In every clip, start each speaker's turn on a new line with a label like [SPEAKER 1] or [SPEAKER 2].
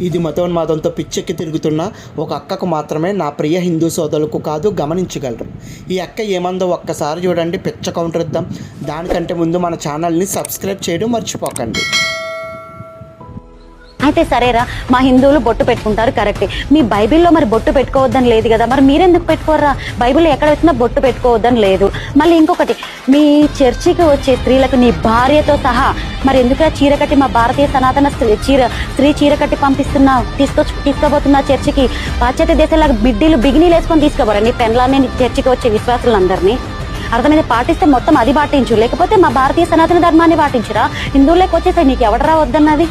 [SPEAKER 1] ఇది మతోన్మాదంతో పిచ్చెక్కి తిరుగుతున్న ఒక అక్కకు మాత్రమే నా ప్రియ హిందూ సోదరులకు కాదు గమనించగలరు. ఈ అక్క ఏమందో ఒక్కసారి చూడండి పిచ్చ కౌంటర్ ఇద్దాం. దానికంటే ముందు మన ఛానల్ని సబ్స్క్రైబ్ చేయడం మర్చిపోకండి.
[SPEAKER 2] అయితే సరేరా మా హిందువులు బొట్టు పెట్టుకుంటారు కరెక్టే. మీ బైబిల్లో మరి బొట్టు పెట్టుకోవద్దని లేదు కదా మరి మీరెందుకు పెట్టుకోర్రా? బైబిల్లో ఎక్కడ వచ్చినా బొట్టు పెట్టుకోవద్దని లేదు. మళ్ళీ ఇంకొకటి మీ చర్చికి వచ్చే స్త్రీలకు నీ భార్యతో సహా మరి ఎందుకు చీర కట్టి మా భారతీయ సనాతన స్త్రీ చీర స్త్రీ చీర కట్టి పంపిస్తున్నా తీసుకొచ్చి తీసుకోబోతున్నా చర్చికి? పాశ్చాత్య దేశాలకు బిడ్డీలు బిగినీలు వేసుకొని తీసుకోబోరా నీ పెన్లాన్ని నీ చర్చికి వచ్చే విశ్వాసులందరినీ. అర్థమైంది? పాటిస్తే మొత్తం అది పాటించు. లేకపోతే మా భారతీయ సనాతన ధర్మాన్ని పాటించురా. హిందువులకు వచ్చేసి నీకు ఎవడరా వద్దన్నది?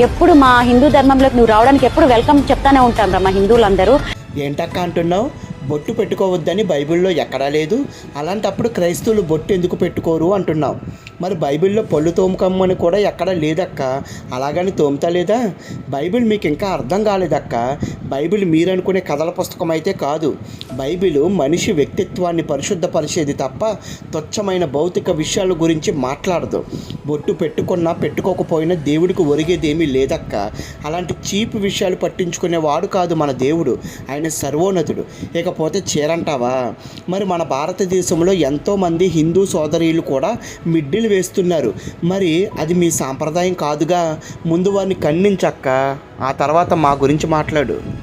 [SPEAKER 2] ఎప్పుడు మా హిందూ ధర్మంలోకి నువ్వు రావడానికి ఎప్పుడు వెల్కమ్ చెప్తానే ఉంటాం రా మా హిందువులందరూ.
[SPEAKER 1] ఏంటక్క అంటున్నావు? బొట్టు పెట్టుకోవద్దని బైబిల్లో ఎక్కడా లేదు. అలాంటప్పుడు క్రైస్తవులు బొట్టు ఎందుకు పెట్టుకోరు అంటున్నావు. మరి బైబిల్లో పళ్ళు తోముకమ్మని కూడా ఎక్కడా లేదక్క. అలాగని తోముతా లేదా? బైబిల్ మీకు ఇంకా అర్థం కాలేదక్క. బైబిల్ మీరనుకునే కథల పుస్తకం అయితే కాదు. బైబిల్ మనిషి వ్యక్తిత్వాన్ని పరిశుద్ధపరిచేది తప్ప తుచ్చమైన భౌతిక విషయాల గురించి మాట్లాడదు. బొట్టు పెట్టుకున్నా పెట్టుకోకపోయినా దేవుడికి ఒరిగేదేమీ లేదక్క. అలాంటి చీప్ విషయాలు పట్టించుకునేవాడు కాదు మన దేవుడు. ఆయన సర్వోన్నతుడు. ఇక ఇకపోతే చీరంటావా? మరి మన భారతదేశంలో ఎంతోమంది హిందూ సోదరీలు కూడా మిడ్డిలు వేస్తున్నారు. మరి అది మీ సాంప్రదాయం కాదుగా? ముందు వారిని ఖండించక్క. ఆ తర్వాత మా గురించి మాట్లాడు.